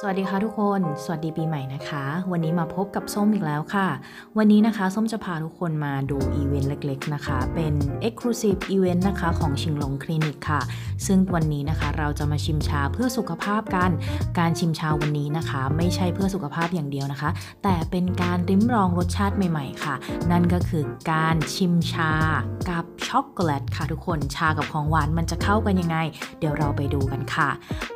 สวัสดีค่ะทุกคน สวัสดีปีใหม่นะคะ วันนี้มาพบกับส้มอีกแล้วค่ะ วันนี้นะคะส้มจะพาทุกคนมาดูอีเวนต์เล็กๆนะคะ เป็น Exclusive Event นะคะของชิงหลงคลินิกค่ะ ซึ่งวันนี้นะคะเราจะมาชิมชาเพื่อสุขภาพกัน การชิมชาวันนี้นะคะ ไม่ใช่เพื่อสุขภาพอย่างเดียวนะคะ แต่เป็นการริมรองรสชาติใหม่ๆค่ะ นั่นก็คือการชิมชากับช็อกโกแลตค่ะทุกคน ชากับของหวานมันจะเข้ากันยังไง เดี๋ยวเราไปดูกันค่ะ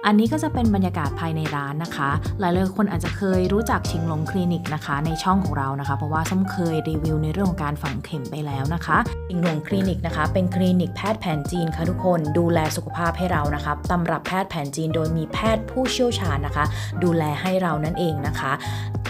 อันนี้ก็จะเป็นบรรยากาศภายในร้านนะคะ หลายๆคนอาจจะเคยรู้จักชิงลงคลินิกนะคะ ในช่องของเรานะคะ เพราะว่าส้มเคยรีวิวในเรื่องของการฝังเข็มไปแล้วนะคะชิงลงคลินิกนะคะ เป็นคลินิกแพทย์แผนจีนค่ะทุกคนดูแลสุขภาพให้เรานะคะตำรับแพทย์แผนจีนโดยมีแพทย์ผู้เชี่ยวชาญนะคะ ดูแลให้เรานั่นเองนะคะ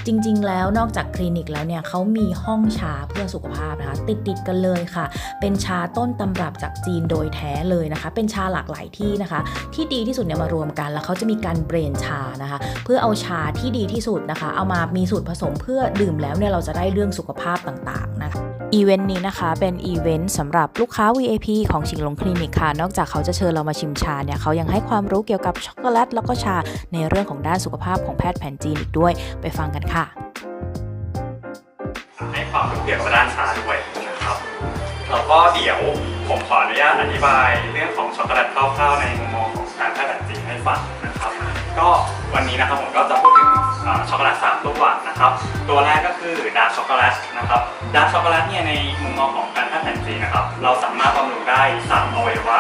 จริง ๆ แล้วนอกจากคลินิกแล้วเนี่ยเขามีห้องชาเพื่อสุขภาพนะคะ ติดติดๆกันเลยค่ะ เป็นชาต้นตำรับจากจีนโดยแท้เลยนะคะ เป็นชาหลากหลายที่นะคะ ที่ดีที่สุดเนี่ยมารวมกัน แล้วเขาจะมีการเบรนชานะคะ เพื่อเอาชาที่ดีที่สุดนะคะ เอามามีสูตรผสมเพื่อดื่มแล้วเนี่ยเราจะได้เรื่องสุขภาพต่างๆนะคะ อีเวนต์นี้นะคะเป็นอีเวนต์สำหรับลูกค้า VIP ของชิงลงคลินิกค่ะ นอกจากเขาจะเชิญเรามาชิมชาเนี่ยเขายังให้ความรู้เกี่ยวกับช็อกโกแลตแล้วก็ชาในเรื่องของด้านสุขภาพของแพทย์แผนจีนอีกด้วยไปฟังกันค่ะ ให้ความรู้เกี่ยวกับด้านชาด้วยนะครับแล้วก็เดี๋ยวผมขออนุญาตอธิบายเรื่องของช็อกโกแลตคร่าวๆในมุมมองของการแพทย์แผนจีนให้ฟังนะครับ ก็วันนี้นะครับผมก็จะพูด ช็อกโกแลตสามตัวนะครับ ตัวแรกก็คือดาร์กช็อกโกแลตนะครับดาร์กช็อกโกแลตเนี่ยในมุมมองของการแพทย์แผนจีนนะครับ เราสามารถบำรุงได้สามอวัยวะ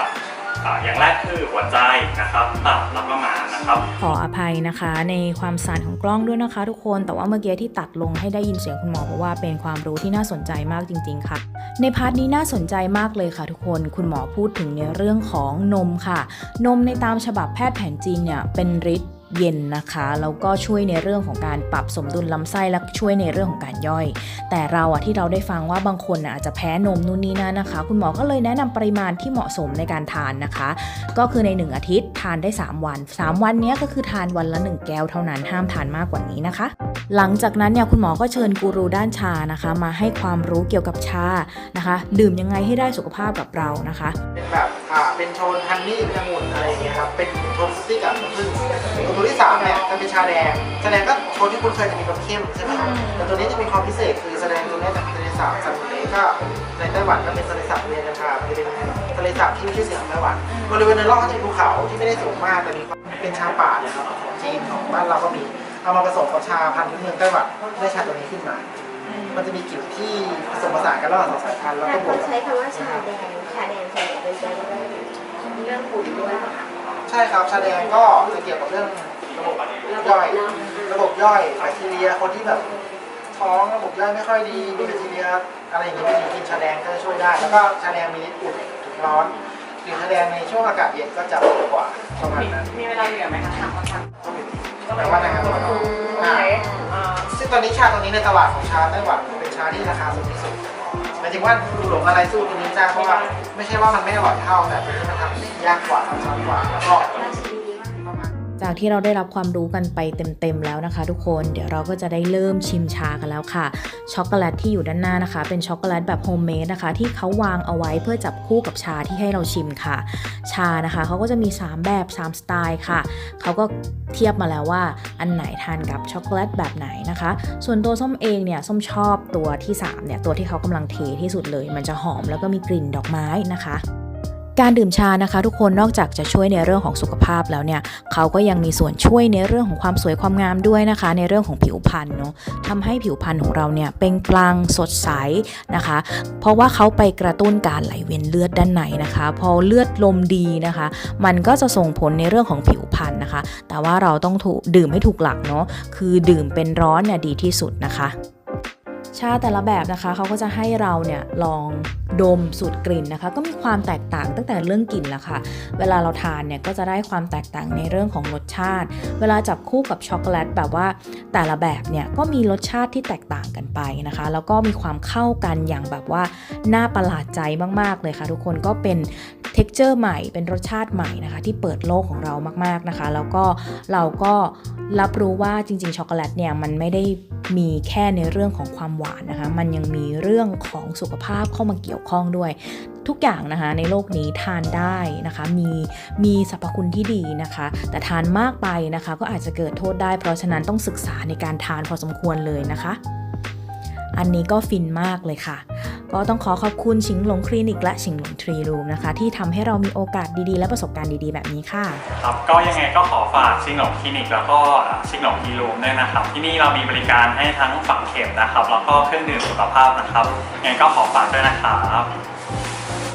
อ่าอย่างแรกคือหัวใจนะครับตับแล้วก็ม้านะครับ ขออภัยนะคะ ในความสั่นของกล้องด้วยนะคะ ทุกคนแต่ว่าเมื่อกี้ที่ตัดลงให้ได้ยินเสียงคุณหมอเพราะว่าเป็นความรู้ที่น่าสนใจมากจริง ๆ ค่ะ ในพาร์ทนี้น่าสนใจมากเลยค่ะ ทุกคนคุณหมอพูดถึงในเรื่องของนมค่ะ นมในตามฉบับแพทย์แผนจีนเนี่ยเป็นฤทธิ์ เย็นนะคะแล้วก็ช่วยในเรื่องของการปรับสมดุลลำไส้และช่วยในเรื่องของการย่อย แต่เราอะที่เราได้ฟังว่าบางคนอาจจะแพ้นมนู่นนี่นั่นนะคะ คุณหมอก็เลยแนะนำปริมาณที่เหมาะสมในการทานนะคะ ก็คือใน 1 อาทิตย์ทานได้ 3 วัน 3 วันนี้ก็คือทานวันละ 1 แก้วเท่านั้นห้ามทานมากกว่านี้นะคะ หลังจากนั้นเนี่ยคุณหมอก็เชิญกูรูด้านชานะคะ มาให้ความรู้เกี่ยวกับชานะคะ ดื่มยังไงให้ได้สุขภาพกับเรานะคะ เป็นแบบอ่าเป็นโทนฮันนี่เป็นองุ่นอะไรอย่างเงี้ยครับเป็นโทนฟรุตตี้กับน้ำผึ้งตัวที่สามเนี่ยจะเป็นชาแดงชาแดงก็โทนที่คุณเคยจะมีความเข้มใช่ไหมครับแต่ตัวนี้จะมีความพิเศษคือชาแดงตัวนี้จากทะเลสาบซันเตก็ในไต้หวันก็เป็นทะเลสาบเวียนนะคะมันจะเป็นทะเลสาบที่มีชื่อเสียงของไต้หวันบริเวณโดยรอบก็จะมีภูเขาที่ไม่ได้สูงมากแต่มีความเป็นชาป่าเนี่ยครับของจีนของบ้านเราก็มี เอามาผสมกับชาพันธุ์พื้นเมืองไต้หวันได้ชาตัวนี้ขึ้นมา มันจะมีกลิ่นที่ผสมผสานกันระหว่างสองสายพันธุ์แล้วแต่ก็บควกนกับใช้คำว่าชาแดง ชาแดงส่วนใหญ่เป็นการเรื่องหุ่นด้วยค่ะใช่ครับชาแดงก็จะเกี่ยวกับเรื่องระบบย่อย ระบบย่อยแบคทีเรียคนที่แบบท้องระบบย่อยไม่ค่อยดีมีแบคทีเรียอะไรอย่างเงี้ยไม่ดีกินชาแดงก็จะช่วยได้ แล้วก็ชาแดงมีฤทธิ์อุ่นถึงร้อนกลิ่นชาแดงในช่วงอากาศเย็นก็จะอุ่นกว่าประมาณนั้นมีเวลาเหลือไหมคะถามมาค่ะ แต่ว่านะครับโออ่าเคอ่าซึ่งตอนนี้ชาตัวนี้ในตลาดของชาไต้หวันเป็นชาที่ราคาสูงที่สุดหมายถึงว่าดูหลงอะไรสู้ตัวนี้จ้าเพราะว่าไม่ใช่ว่ามันไม่อร่อยเท่าแต่เป็นที่มันทำยากกว่าทำช้ากว่าแล้วก็ จากที่เราได้รับความรู้กันไปเต็มๆแล้วนะคะ ทุกคนเดี๋ยวเราก็จะได้เริ่มชิมชากันแล้วค่ะ ช็อกโกแลตที่อยู่ด้านหน้านะคะ เป็นช็อกโกแลตแบบโฮมเมดนะคะ ที่เขาวางเอาไว้เพื่อจับคู่กับชาที่ให้เราชิมค่ะ ชานะคะเขาก็จะมี 3 แบบ 3 สไตล์ค่ะเขาก็เทียบมาแล้วว่าอันไหนทานกับช็อกโกแลตแบบไหนนะคะ ส่วนตัวส้มเองเนี่ยส้มชอบตัวที่3เนี่ยตัวที่เขากำลังเทที่สุดเลย มันจะหอมแล้วก็มีกลิ่นดอกไม้นะคะ การดื่มชานะคะ ทุกคนนอกจากจะช่วยในเรื่องของสุขภาพแล้วเนี่ยเขาก็ยังมีส่วนช่วยในเรื่องของความสวยความงามด้วยนะคะ ในเรื่องของผิวพรรณเนาะทำให้ผิวพรรณของเราเนี่ยเปล่งปลั่งสดใสนะคะ เพราะว่าเขาไปกระตุ้นการไหลเวียนเลือดด้านในนะคะ พอเลือดลมดีนะคะ มันก็จะส่งผลในเรื่องของผิวพรรณนะคะ แต่ว่าเราต้องดื่มให้ถูกหลักเนาะคือดื่มเป็นร้อนเนี่ยดีที่สุดนะคะ ชาแต่ละแบบนะคะเขาก็จะให้เราเนี่ยลองดมสูตรกลิ่นนะคะ ก็มีความแตกต่างตั้งแต่เรื่องกลิ่นละค่ะ เวลาเราทานเนี่ยก็จะได้ความแตกต่างในเรื่องของรสชาติ เวลาจับคู่กับช็อกโกแลตแบบว่าแต่ละแบบเนี่ยก็มีรสชาติที่แตกต่างกันไปนะคะ แล้วก็มีความเข้ากันอย่างแบบว่าน่าประหลาดใจมากๆเลยค่ะ ทุกคนก็เป็น เท็กเจอร์ใหม่เป็นรสชาติใหม่นะคะ ที่เปิดโลกของเรามาก ๆนะคะ แล้วก็เราก็รับรู้ว่าจริง ๆ ช็อกโกแลตเนี่ยมันไม่ได้มีแค่ในเรื่องของความหวานนะคะ มันยังมีเรื่องของสุขภาพเข้ามาเกี่ยวข้องด้วย ทุกอย่างนะคะ ในโลกนี้ทานได้นะคะ มีมีสรรพคุณที่ดีนะคะ แต่ทานมากไปนะคะ ก็อาจจะเกิดโทษได้ เพราะฉะนั้นต้องศึกษาในการทานพอสมควรเลยนะคะ อันนี้ก็ฟินมากเลยค่ะ ก็ต้องขอขอบคุณชิงหลงคลินิกและชิงหลงทรีรูมนะคะ ที่ทำให้เรามีโอกาสดีๆ และประสบการณ์ดีๆ แบบนี้ค่ะ ครับก็ยังไงก็ขอฝากชิงหลงคลินิกแล้วก็ชิงหลงทรีรูมด้วยนะครับ ที่นี่เรามีบริการให้ทั้งฝังเข็มนะครับ แล้วก็เครื่องดื่มสุขภาพนะครับยังไงก็ขอฝากด้วยนะครับ